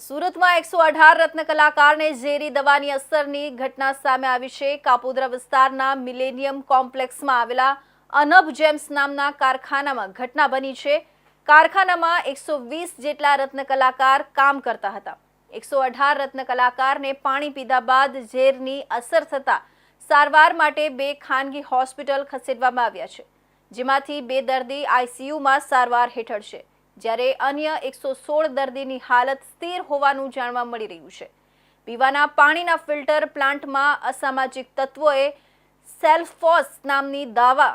સુરતમાં એકસો અઢાર રત્ન કલાકારને ઝેરી દવાની અસરની ઘટના સામે આવી છે. કાપોદ્રા વિસ્તારના મિલેનિયમ કોમ્પ્લેક્સમાં આવેલા અનબ જેમ્સ નામના કારખાનામાં ઘટના બની છે. કારખાનામાં એકસો વીસ જેટલા રત્ન કલાકાર કામ કરતા હતા. એકસો અઢાર રત્ન કલાકારને પાણી પીધા બાદ ઝેરની અસર થતાં સારવાર માટે બે ખાનગી હોસ્પિટલ ખસેડવામાં આવ્યા છે, જેમાંથી બે દર્દી આઈસીયુમાં સારવાર હેઠળ છે. જ્યારે અન્ય એકસો સોળ દર્દીની હાલત સ્થિર હોવાનું જાણવા મળી રહ્યું છે. પીવાના પાણીના ફિલ્ટર પ્લાન્ટમાં અસામાજિક તત્વોએ સેલ્ફોસ નામની દાવા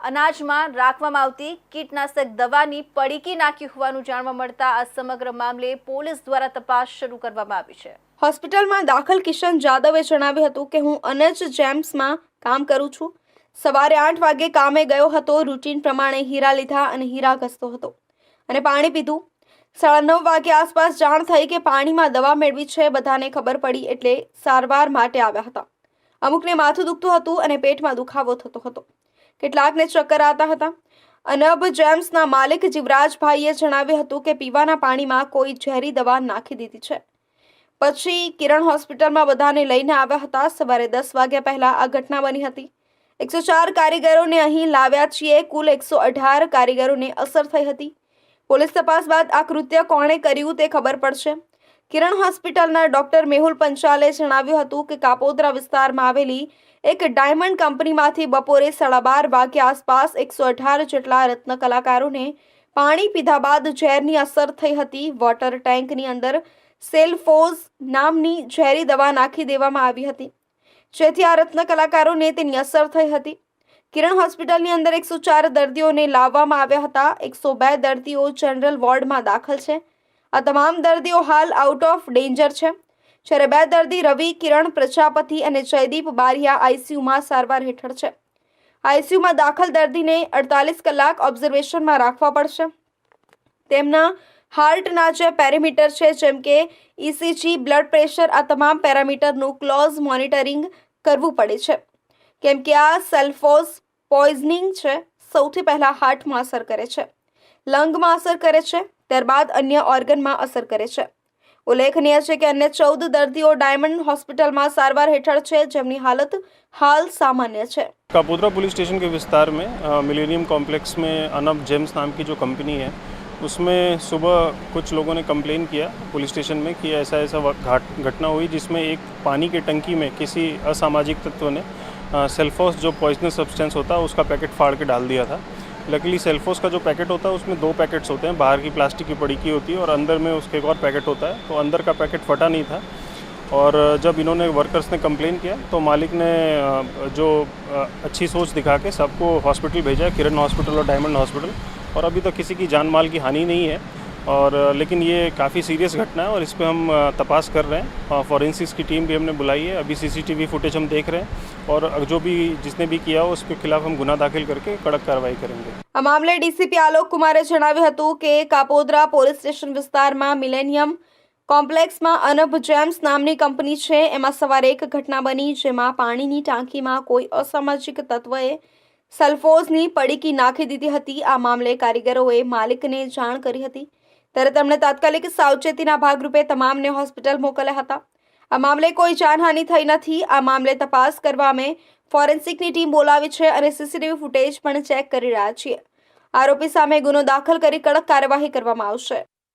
અનાજમાં રાખવામાં આવતી કીટનાશક દવાની પડીકી નાખી હોવાનું જાણવા મળતા આ સમગ્ર મામલે પોલીસ દ્વારા તપાસ શરૂ કરવામાં આવી છે. હોસ્પિટલમાં દાખલ કિશન જાદવે જણાવ્યું હતું કે, હું અનજ જેમ્સમાં કામ કરું છું. સવારે આઠ વાગે કામે ગયો હતો. રૂટીન પ્રમાણે હીરા લીધા અને હીરા ઘસતો હતો. અને પાણી પીધું. સાડા નવ વાગે આસપાસ જાણ થઈ કે પાણીમાં દવા મેળવી છે બધાને ખબર પડી એટલે સારવાર માટે આવ્યા હતા. અમુકને માથું દુખતું હતું અને પેટમાં દુખાવો થતો હતો. કેટલાકને ચક્કર આવતા હતા. અનબ જેમ્સના માલિક જીવરાજભાઈએ જણાવ્યું હતું કે પીવાના પાણીમાં કોઈ ઝેરી દવા નાખી દીધી છે. પછી કિરણ હોસ્પિટલમાં બધાને લઈને આવ્યા હતા. સવારે દસ વાગ્યા પહેલા આ ઘટના બની હતી. એકસો ચાર કારીગરોને અહીં લાવ્યા છીએ. કુલ એકસો અઢાર કારીગરોને અસર થઈ હતી. પોલીસ તપાસ બાદ આ કૃત્ય કોણે કર્યું તે ખબર પડશે. કિરણ હોસ્પિટલના ડોક્ટર મેહુલ પંચાલે જણાવ્યું હતું કે કાપોદ્રા વિસ્તારમાં આવેલી એક ડાયમંડ કંપનીમાંથી બપોરે સાડા બાર વાગે આસપાસ એકસો અઢાર જેટલા રત્ન કલાકારોને પાણી પીધા બાદ ઝેરની અસર થઈ હતી. વોટર ટેન્કની અંદર સેલફોઝ નામની ઝેરી દવા નાખી દેવામાં આવી હતી. જેથી આ રત્ન કલાકારોને તેની અસર થઈ હતી. કિરણ હોસ્પિટલની અંદર એકસો ચાર દર્દીઓને લાવવામાં આવ્યા હતા. એકસો બે દર્દીઓ જનરલ વોર્ડમાં દાખલ છે. આ તમામ દર્દીઓ હાલ આઉટ ઓફ ડેન્જર છે. જ્યારે બે દર્દી રવિ, કિરણ, પ્રજાપતિ અને જયદીપ બારિયા આઈસીયુમાં સારવાર હેઠળ છે. આઈસીયુમાં દાખલ દર્દીને અડતાલીસ કલાક ઓબ્ઝર્વેશનમાં રાખવા પડશે. તેમના હાર્ટના જે પેરામીટર છે, જેમ કે ઇસીજી બ્લડ પ્રેશર આ તમામ પેરામીટરનું ક્લોઝ મોનિટરિંગ કરવું પડે છે. કેમ કે આ સેલ્ફોઝ પોઈઝનિંગ છે સૌથી પહેલાં હાર્ટમાં અસર કરે છે લંગમાં અસર કરે છે ત્યારબાદ અન્ય ઓર્ગનમાં અસર કરે છે ઉલ્લેખનીય છે કે અન્ય ચૌદ દર્દીઓ ડાયમંડ હોસ્પિટલમાં સારવાર હેઠળ છે જેમની હાલત હાલ સામાન્ય છે कापोद्रा पुलिस स्टेशन के विस्तार में मिलेनियम कॉम्प्लेक्स में अनब जेम्स नाम की जो कंपनी है उसमें सुबह कुछ लोगों ने कंप्लेन किया पुलिस स्टेशन में कि ऐसा ऐसा वक- घाट घटना हुई जिसमें एक पानी की टंकी में किसी असामाजिक तत्व ने सेल्फोस जो पॉइजनस सब्सटेंस होता है, उसका पैकेट फाड़ के डाल दिया था। लकीली सेल्फोस का जो पैकेट होता है, उसमें दो पैकेट्स होते हैं। बाहर की प्लास्टिक की पड़ी की होती है और अंदर में उसके एक और पैकेट होता है। तो अंदर का पैकेट फटा नहीं था। और जब इन्होंने वर्कर्स ने कंप्लेन किया तो मालिक ने जो अच्छी सोच दिखा के सबको हॉस्पिटल भेजा, किरण हॉस्पिटल और डायमंड हॉस्पिटल और अभी तक तो किसी की जान माल की हानि नहीं है। और अ, लेकिन ये काफ़ी सीरियस घटना है और इस पर हम अ, तपास कर रहे हैं फॉरेंसिक्स की टीम भी हमने बुलाई है अभी सीसीटीवी फुटेज हम देख रहे हैं और जो भी जिसने भी किया हो उसके खिलाफ हम गुना दाखिल करके कड़क कार्रवाई करेंगे આ મામલે ડીસીપી આલોક કુમારે જણાવ્યું હતું કે કાપોદ્રા પોલીસ સ્ટેશન વિસ્તારમાં મિલેનિયમ કોમ્પ્લેક્સમાં અનબ જેમ્સ નામની કંપની છે એમાં સવારે એક ઘટના બની જેમાં પાણીની ટાંકીમાં કોઈ અસામાજિક તત્વએ સલ્ફોઝની પડીકી નાખી દીધી હતી આ મામલે કારીગરોએ માલિકને જાણ કરી હતી ત્યારે તેમણે તાત્કાલિક સાવચેતીના ભાગરૂપે તમામને હોસ્પિટલ મોકલ્યા હતા. આ મામલે કોઈ જાનહાનિ થઈ નથી. આ મામલે તપાસ કરવા અમે ફોરેન્સિકની ટીમ બોલાવી છે અને સીસીટીવી ફૂટેજ પણ ચેક કરી રહ્યા છીએ. આરોપી સામે ગુનો દાખલ કરી કડક કાર્યવાહી કરવામાં આવશે.